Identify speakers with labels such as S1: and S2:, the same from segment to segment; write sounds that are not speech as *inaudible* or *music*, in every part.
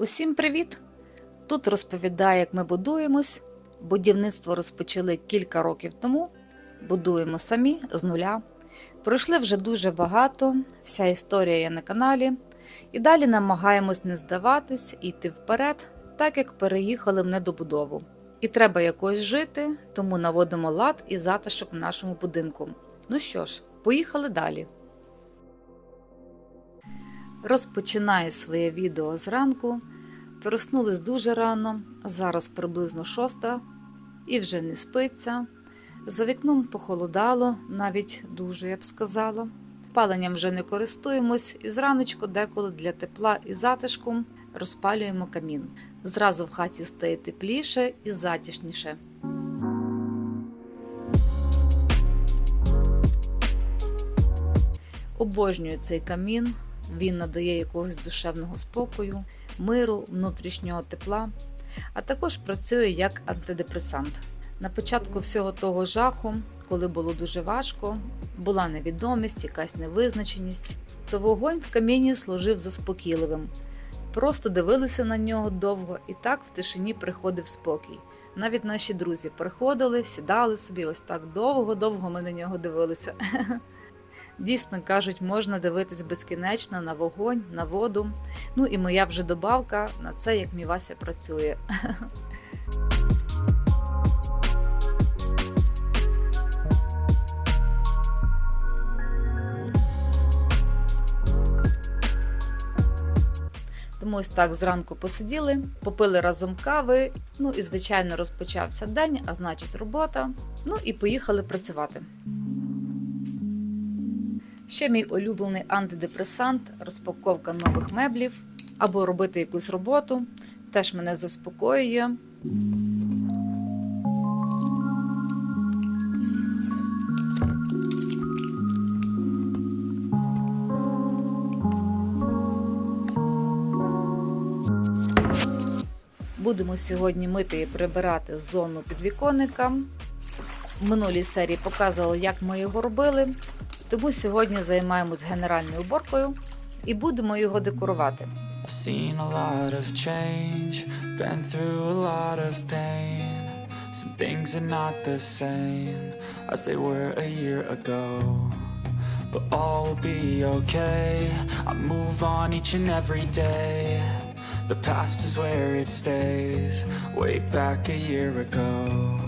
S1: Усім привіт! Тут розповідаю, як ми будуємось. Будівництво розпочали кілька років тому. Будуємо самі з нуля. Пройшли вже дуже багато, вся історія є на каналі. І далі намагаємось не здаватись йти вперед, так як переїхали в недобудову. І треба якось жити, тому наводимо лад і затишок в нашому будинку. Ну що ж, поїхали далі. Розпочинаю своє відео зранку. Проснулись дуже рано, зараз приблизно шоста, і вже не спиться. За вікном похолодало, навіть дуже я б сказала. Паленням вже не користуємось, і зраночку деколи для тепла і затишку розпалюємо камін. Зразу в хаті стає тепліше і затішніше. Обожнюю цей камін, він надає якогось душевного спокою, миру, внутрішнього тепла, а також працює як антидепресант. На початку всього того жаху, коли було дуже важко, була невідомість, якась невизначеність, то вогонь в каміні служив заспокійливим. Просто дивилися на нього довго, і так в тишині приходив спокій. Навіть наші друзі приходили, сідали собі, ось так довго-довго ми на нього дивилися. *laughs* Дійсно кажуть, можна дивитись безкінечно на вогонь, на воду. Ну і моя вже добавка на це, як мій Вася працює. *laughs* Тому ось так зранку посиділи, попили разом кави. Ну і звичайно розпочався день, а значить робота. Ну і поїхали працювати. Ще мій улюблений антидепресант, розпаковка нових меблів або робити якусь роботу. Теж мене заспокоює. Будемо сьогодні мити і прибирати зону підвіконника. В минулій серії показувала, як ми його робили. Тому сьогодні займаємось генеральною уборкою і будемо його декорувати.
S2: Some things are not the same as they were a year ago. But all will be okay. I move on each and every day. The past is where it stays, way back a year ago.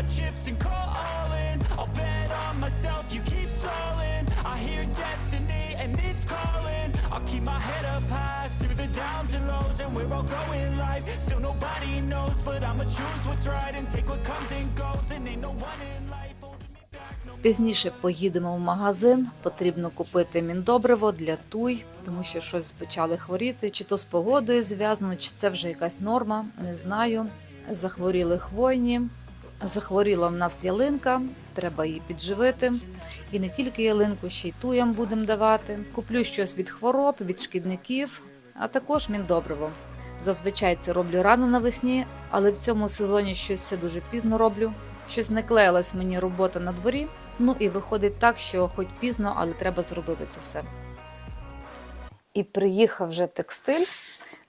S2: My chips and call all in. I'll bet on myself, you keep stalling. I hear destiny and it's calling. I'll keep my head up high through the downs and lows, and we're all going life. Still nobody knows, but I'ma choose what's right and take what comes and goes. And ain't no one in life
S1: Пізніше поїдемо в магазин. Потрібно купити міндобриво для туй, тому що щось почали хворіти. Чи то з погодою зв'язано, чи це вже якась норма, не знаю. Захворіли хвойні. Захворіла в нас ялинка, треба її підживити. І не тільки ялинку, ще й туям будемо давати. Куплю щось від хвороб, від шкідників, а також міндобриво. Зазвичай це роблю рано навесні, але в цьому сезоні щось все дуже пізно роблю. Щось не клеїлась мені робота на дворі. Ну і виходить так, що хоч пізно, але треба зробити це все. І приїхав вже текстиль.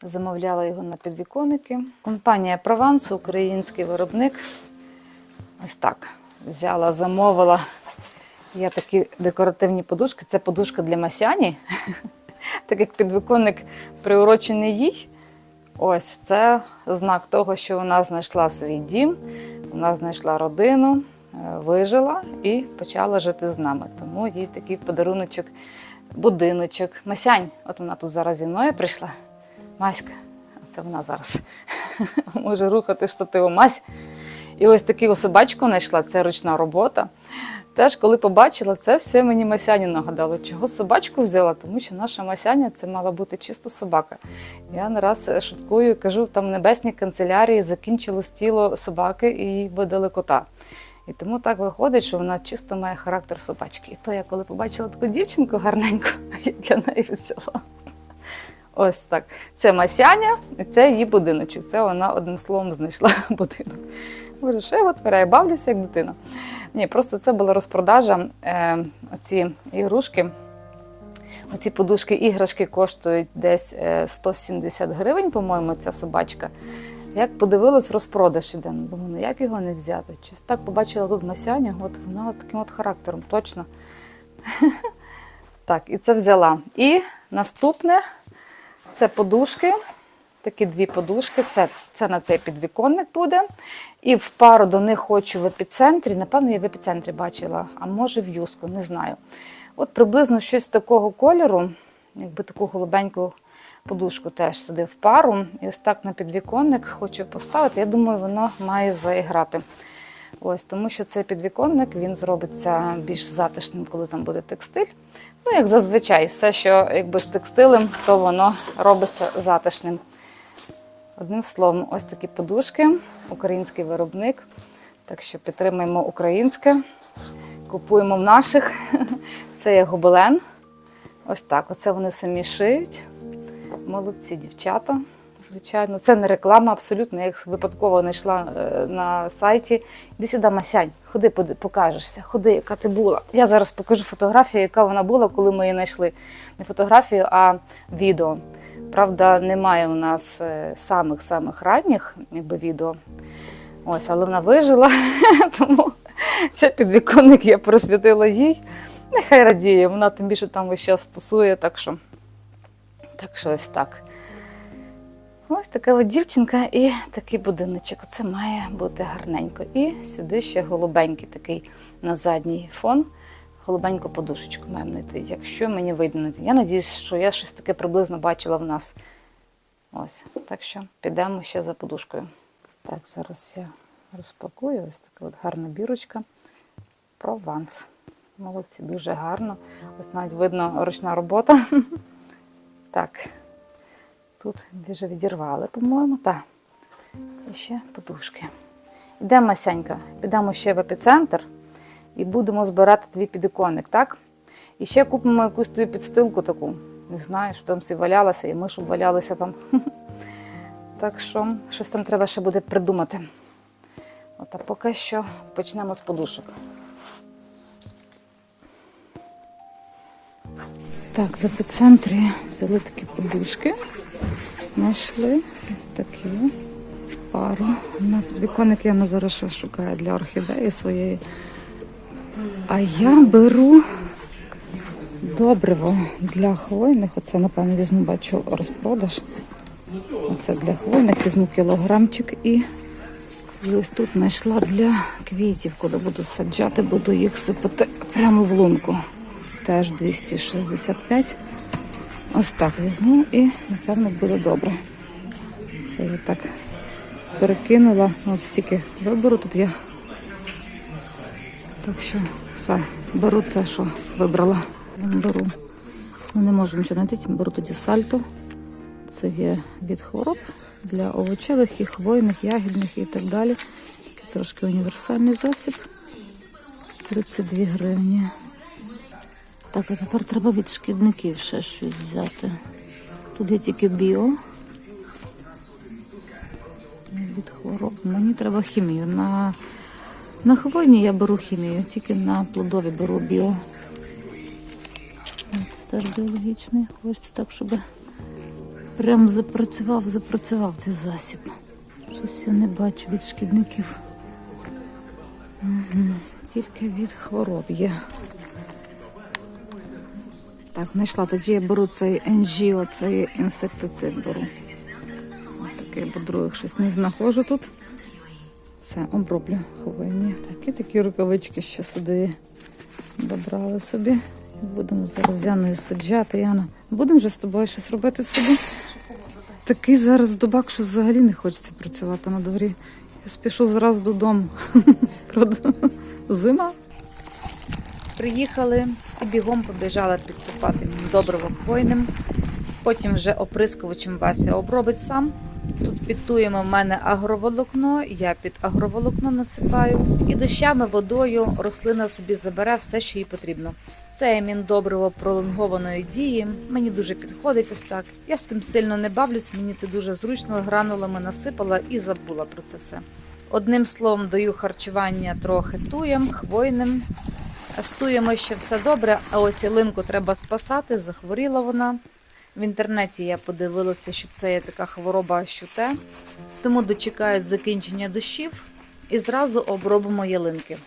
S1: Замовляла його на підвіконники. Компанія Прованс, український виробник. Ось так. Взяла, замовила Є такі декоративні подушки. Це подушка для Масяні. *laughs* Так як підвиконник приурочений їй. Ось це знак того, що вона знайшла свій дім, вона знайшла родину, е, вижила і почала жити з нами. Тому їй такий подаруночок, будиночок. Масянь, от вона тут зараз зі мною прийшла. Маська, це вона зараз *laughs* може рухати штативом. Мась. І ось таку собачку знайшла, це ручна робота. Теж, коли побачила, це все мені Масяні нагадало. Чого собачку взяла? Тому що наша Масяня це мала бути чисто собака. Я не раз шуткую, кажу, там небесній канцелярії закінчилось тіло собаки і їй видали кота. І тому так виходить, що вона чисто має характер собачки. І то я коли побачила таку дівчинку гарненьку, *laughs* я для неї взяла. Ось так. Це Масяня, це її будиночок. Це вона одним словом знайшла *laughs* будинок. Боже, що я витворяю? Бавлюся як дитина. Ні, просто це була розпродажа. Е, оці ігрушки. Оці подушки іграшки коштують десь е, 170 гривень, по-моєму, ця собачка. Як подивилась, розпродаж іде. Думаю, ну як його не взяти? Щось так побачила тут Масяня, от вона от таким от характером, точно. *laughs* Так, і це взяла. І наступне це подушки. Такі дві подушки. Це, це на цей підвіконник буде. І в пару до них хочу в епіцентрі. Напевно, я в епіцентрі бачила, а може в юску, не знаю. От приблизно щось такого кольору, якби таку голубеньку подушку теж сюди в пару. І ось так на підвіконник хочу поставити. Я думаю, воно має заіграти. Ось, тому що цей підвіконник він зробиться більш затишним, коли там буде текстиль. Ну, як зазвичай, все, що якби з текстилем, то воно робиться затишним. Одним словом, ось такі подушки, український виробник. Так що підтримуємо українське, купуємо в наших. *laughs* Це є гобелен. Ось так. Оце вони самі шиють. Молодці дівчата. Звичайно, це не реклама абсолютно. Я їх випадково знайшла е, на сайті. Іди сюди, Масянь, ходи, покажешся, ходи, яка ти була. Я зараз покажу фотографію, яка вона була, коли ми її знайшли. Не фотографію, а відео. Правда, немає у нас е, самих-самих ранніх якби, відео. Ось, але вона вижила, *laughs* тому цей підвіконник я присвятила їй. Нехай радіє, вона тим більше там весь час стосує, так що, так що ось так. Ось така от дівчинка і такий будиночок. Це має бути гарненько. І сюди ще голубенький такий на задній фон. Голубеньку подушечку маємо знайти, якщо мені знайти. Я надіюсь, що я щось таке приблизно бачила в нас. Ось. Так що підемо ще за подушкою. Так, зараз я розпакую. Ось така от гарна бірочка. Прованс. Молодці, дуже гарно. Ось навіть видно ручна робота. *laughs* Так. Тут вже відірвали, по-моєму. Так. І ще подушки. Йдемо, Масянька, підемо ще в епіцентр і будемо збирати твій підіконник, так? І ще купимо якусь твою підстилку таку. Не знаю, що там всі валялися, і ми щоб валялися там. *laughs* Так що щось там треба ще буде придумати. От, а поки що почнемо з подушок. Так, в епіцентрі взяли такі подушки. Знайшли ось такі пару. На підвіконник я зараз ще шукаю для орхідеї своєї. А я беру добриво для хвойних. Оце, напевно, візьму, бачу розпродаж. Оце для хвойних візьму кілограмчик і ось тут знайшла для квітів, коли буду саджати, буду їх сипати прямо в лунку. Теж 265. Ось так візьму і, напевно, буде добре. Це я так перекинула. Ось стільки вибору тут є. Так що все, беру те, що вибрала. Беру. Ну, не можу нічого знайти, беру тоді сальто. Це є від хвороб для овочевих і хвойних, ягідних і так далі. Трошки універсальний засіб. 32 гривні. Так, а тепер треба від шкідників ще щось взяти. Тут є тільки біо. Від хвороб. Мені треба хімію. На, на хвойні я беру хімію, тільки на плодові беру біо. Це теж біологічний. Хочеться так, щоб прям запрацював, запрацював цей засіб. Щось я не бачу від шкідників. Тільки від хвороб є. Так, знайшла. Тоді я беру цей NG, оцей інсектицид беру. Ось такий, бо других щось не знаходжу тут. Все, оброблю хвойні. Такі такі рукавички ще судові добрали собі. Будемо зараз Яною саджати. Яна, будемо вже з тобою щось робити собі? Такий зараз дубак, що взагалі не хочеться працювати на дворі. Я спішу зразу додому. Зима. Приїхали і бігом побіжала підсипати добриво хвойним. Потім вже оприскувачем Вася обробить сам. Тут підтуємо в мене агроволокно, я під агроволокно насипаю. І дощами, водою рослина собі забере все, що їй потрібно. Це міндобриво пролонгованої дії. Мені дуже підходить ось так. Я з тим сильно не бавлюсь, мені це дуже зручно. Гранулами насипала і забула про це все. Одним словом, даю харчування трохи туєм, хвойним. З туєм ще все добре, а ось ялинку треба спасати, захворіла вона. В інтернеті я подивилася, що це є така хвороба щуте, тому дочекаю закінчення дощів і зразу обробимо ялинки.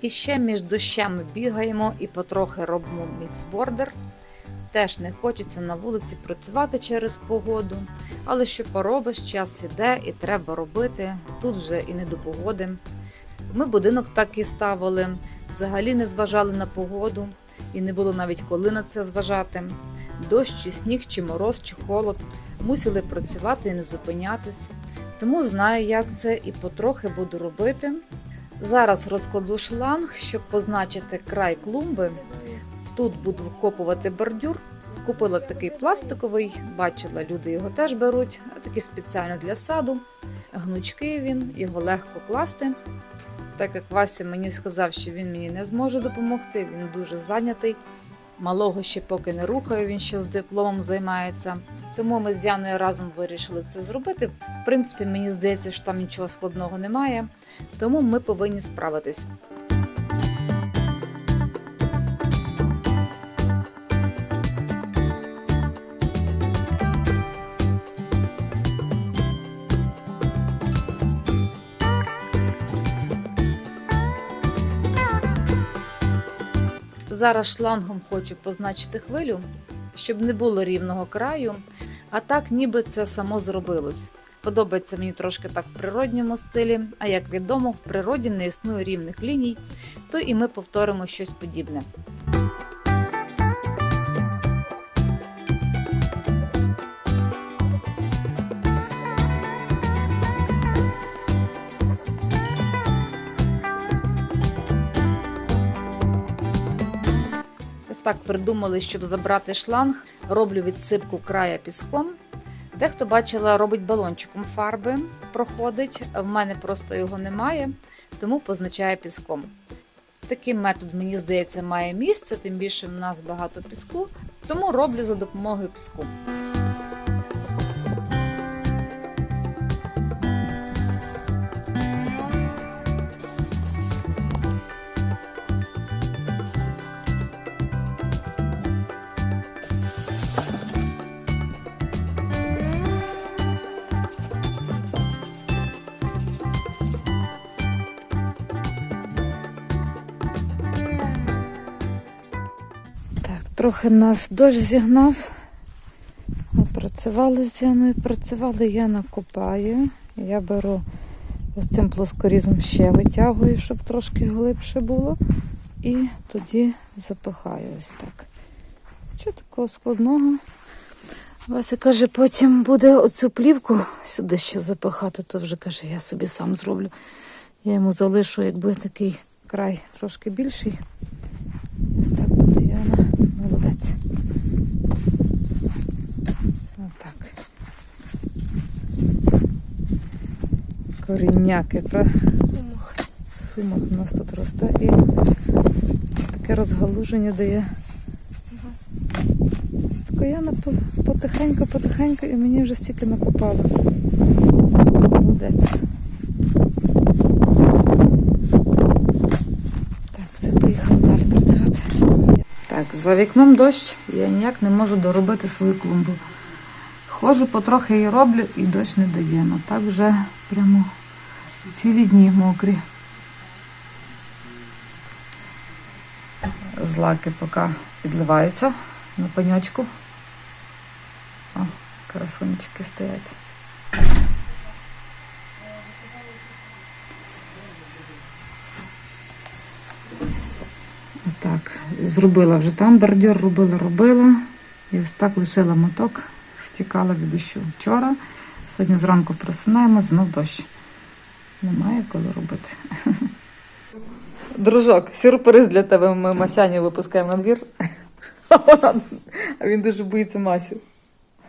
S1: І ще між дощами бігаємо і потрохи робимо міксбордер. Теж не хочеться на вулиці працювати через погоду, але що поробиш, час іде і треба робити. Тут вже і не до погоди. Ми будинок так і ставили, взагалі не зважали на погоду, і не було навіть коли на це зважати. Дощ, чи сніг, чи мороз, чи холод. Мусили працювати і не зупинятись. Тому знаю, як це, і потрохи буду робити. Зараз розкладу шланг, щоб позначити край клумби. Тут буду вкопувати бордюр. Купила такий пластиковий, бачила, люди його теж беруть, такий спеціально для саду. Гнучкий він, його легко класти. Так як Вася мені сказав, що він мені не зможе допомогти, він дуже зайнятий. Малого ще поки не рухаю, він ще з дипломом займається. Тому ми з Яною разом вирішили це зробити. В принципі, мені здається, що там нічого складного немає, тому ми повинні справитись. Зараз шлангом хочу позначити хвилю, щоб не було рівного краю, а так ніби це само зробилось. Подобається мені трошки так в природньому стилі, а як відомо, в природі не існує рівних ліній, то і ми повторимо щось подібне. Ось так придумали, щоб забрати шланг, роблю відсипку края піском. Дехто бачила, робить балончиком фарби, проходить. В мене просто його немає, тому позначає піском. Такий метод, мені здається, має місце, тим більше в нас багато піску, тому роблю за допомогою піску. Трохи нас дощ зігнав. Ми працювали з Яною, працювали, Яна копає. Я беру ось цим плоскорізом ще витягую, щоб трошки глибше було. І тоді запихаю ось так. Що такого складного? Вася каже, потім буде оцю плівку сюди ще запихати, то вже каже, я собі сам зроблю. Я йому залишу, якби такий край трошки більший. Ось так буде Яна. Молодець. Отак. Корінняки, про сумах у нас тут росте і таке розгалуження дає. Тако я на потихеньку, потихеньку і мені вже стільки накопало. Молодець. Так, все, поїхали далі працювати. Так, за вікном дощ, я ніяк не можу доробити свою клумбу. Ходжу, потрохи її роблю і дощ не дає. Ну так вже прямо цілі дні мокрі. Злаки поки підливаються на пеньочку. О, красунчики стоять. Отак, зробила вже там бордюр, робила, робила. І ось так лишила моток, втікала від дощу вчора. Сьогодні зранку просинаємо, знов дощ. Немає коли робити. *laughs* Дружок, сюрприз для тебе. Ми Масяню випускаємо *laughs* на двір. А він дуже боїться Масю.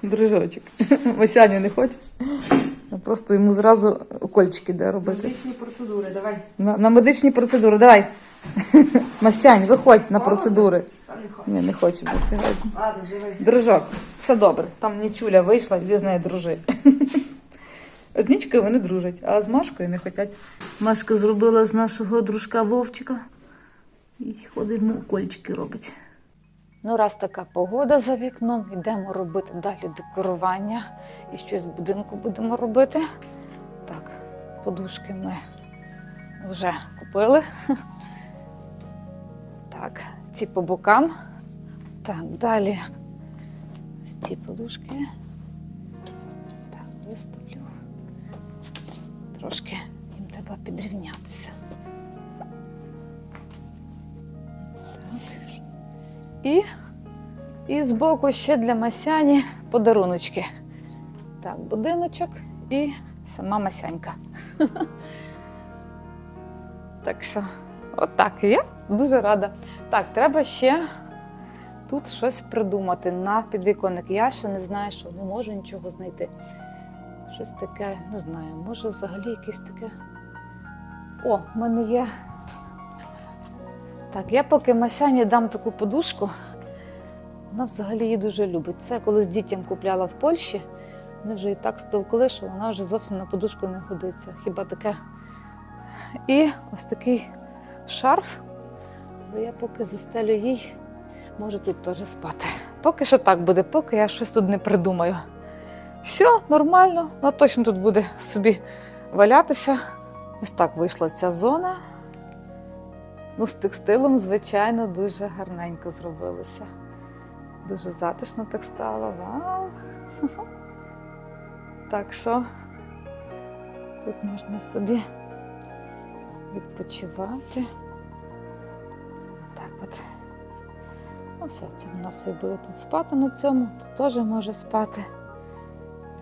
S1: Дружочок. *laughs* Масяню не хочеш? Просто йому зразу укольчики де робити.
S3: Медичні процедури, давай.
S1: На, на медичні процедури, давай. Масянь, виходь на процедури. Ні, не хочемо сьогодні.
S3: Ладно, живи.
S1: Дружок, все добре. Там нічуля вийшла, іди з нею дружи. З нічкою вони дружать, а з Машкою не хочуть. Машка зробила з нашого дружка Вовчика і ходить йому укольчики робить. Ну, раз така погода за вікном, йдемо робити далі декорування і щось в будинку будемо робити. Так, подушки ми вже купили. *laughs* Так, ці по бокам. Так, далі ці подушки. Так, виставлю. Трошки їм треба підрівнятися. Так. І, і збоку ще для Масяні подаруночки. Так, будиночок і сама Масянька. *laughs* Так що, отак. Я дуже рада. Так, треба ще тут щось придумати на підвіконник. Я ще не знаю, що не можу нічого знайти. Щось таке, не знаю, може взагалі якесь таке. О, в мене є. Так, я поки Масяні дам таку подушку. Вона взагалі її дуже любить. Це я колись дітям купляла в Польщі. Вони вже і так стовкли, що вона вже зовсім на подушку не годиться. Хіба таке. І ось такий шарф, але я поки застелю їй, може тут теж спати. Поки що так буде, поки я щось тут не придумаю. Все, нормально, вона точно тут буде собі валятися. Ось так вийшла ця зона. Ну, з текстилем, звичайно, дуже гарненько зробилося. Дуже затишно так стало. Вау! *laughs* Так що тут можна собі відпочивати. Так от. Ну, все, це в нас і буде тут спати на цьому, тут теж може спати.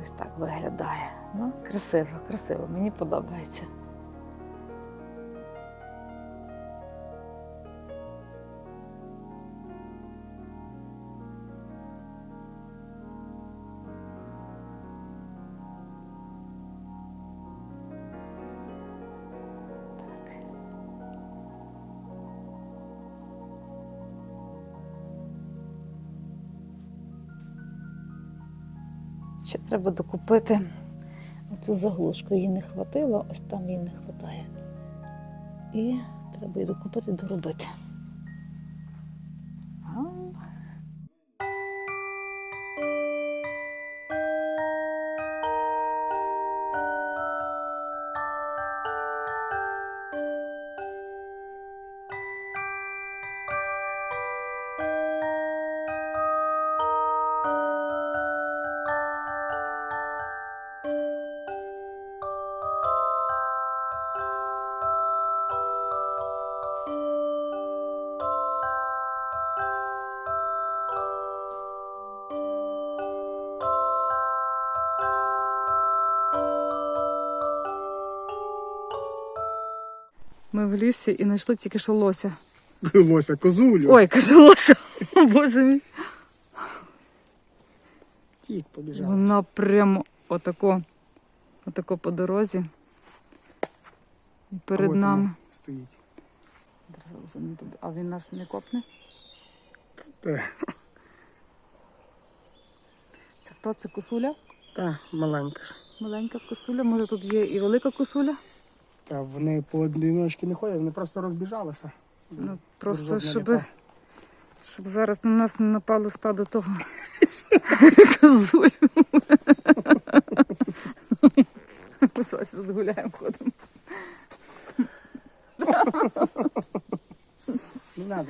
S1: Ось так виглядає. Ну, красиво, красиво, мені подобається. Треба докупити цю заглушку. Її не хватило, ось там її не вистачає. І треба її докупити доробити. В лісі і знайшли тільки що лося. *laughs*
S4: Лося, козулю.
S1: Ой, кажу лося. О, *laughs* Боже мій.
S4: Тік побіжав.
S1: Вона прямо отако, отако по дорозі. І перед нами.
S4: Стоїть.
S1: А він нас не копне?
S4: Та,
S1: Це хто? Це косуля?
S4: та маленька.
S1: Маленька косуля. Може тут є і велика косуля?
S4: Та вони поодиночки не ходять, вони просто розбіжалися.
S1: Ну, просто щоб, щоб зараз на нас не напало стадо того *laughs* козуль. Ми з Васі тут гуляємо ходимо.
S4: Не треба.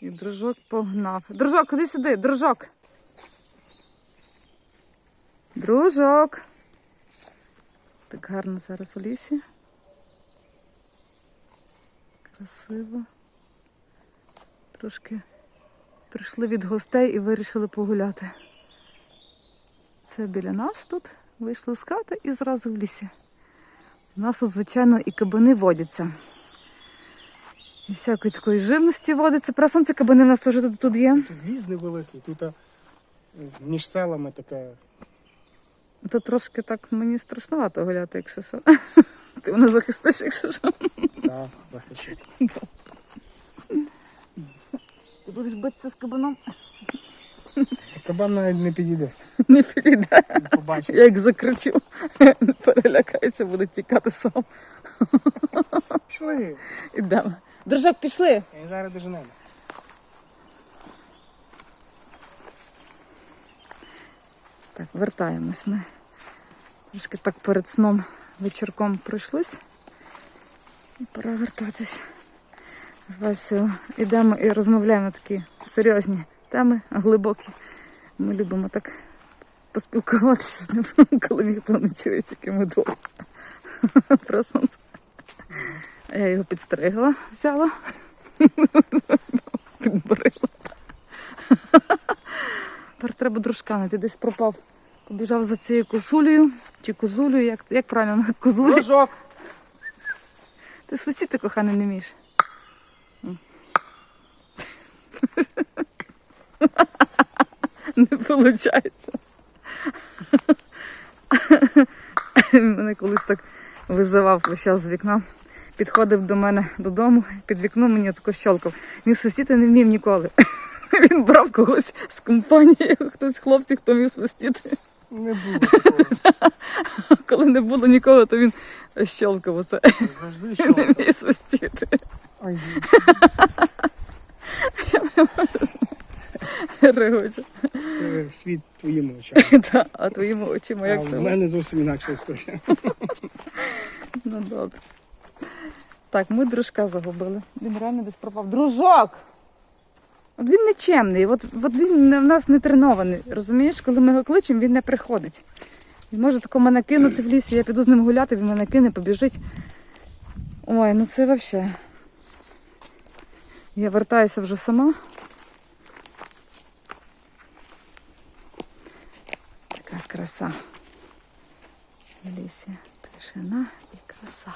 S1: І дружок погнав. Дружок, ходи сюди, дружок. Дружок. Так гарно зараз у лісі. Красиво. Трошки прийшли від гостей і вирішили погуляти. Це біля нас тут. Вийшли з хати і зразу в лісі. У нас тут, звичайно, і кабани водяться. І всякої такої живності водиться. Про сонце кабани в нас теж тут, є.
S4: Тут ліс невеликий, тут між селами таке.
S1: Тут трошки так мені страшновато гуляти, якщо що. Ти мене захистиш, якщо що.
S4: Та, захищу.
S1: Ти будеш битися з кабаном?
S4: Кабан навіть не підійдеться.
S1: Не підійде.
S4: Не.
S1: Я як закричу, перелякається, буде тікати сам.
S4: Пішли.
S1: Ідемо. Дружок, пішли.
S4: І зараз доженемося.
S1: Так, вертаємось ми. Трошки так перед сном вечірком пройшлись. І пора вертатись. З Васю йдемо і розмовляємо такі серйозні теми, глибокі. Ми любимо так поспілкуватися з ним, *laughs* коли ніхто не чує, тільки ми двоє. *laughs* Про сонце. Я його підстригла, взяла, *laughs* підбрила. Тепер треба дружка знайти, десь пропав. Побіжав за цією козулею чи козулею, як, як правильно, *laughs* козулею.
S4: Дружок!
S1: Ти свистіти, коханий, не вмієш. *laughs* Не виходить. *laughs* Мене колись так визивав весь час з вікна. Підходив до мене додому, під вікном мені тако щолкав. Він свистіти не вмів ніколи. Він брав когось з компанії, хтось з хлопців, хто вмів свистіти.
S4: Не було такого. *laughs*
S1: Коли не було нікого, то він *laughs* щолкав оце.
S4: Завжди
S1: Не вміє свистіти.
S4: Ой,
S1: Регоче.
S4: це світ твоїми очами. *laughs*
S1: Та, а твоїми очима
S4: А
S1: як
S4: в
S1: це?
S4: мене зовсім інакша історія.
S1: Ну добре. Так, ми дружка загубили. Він реально десь пропав. Дружок! От він нечемний, от, от він в нас не тренований. Розумієш, коли ми його кличемо, він не приходить. Він може тако мене кинути в лісі, я піду з ним гуляти, він мене кине, побіжить. Ой, ну це взагалі. Я вертаюся вже сама. Така краса. В лісі тишина і краса.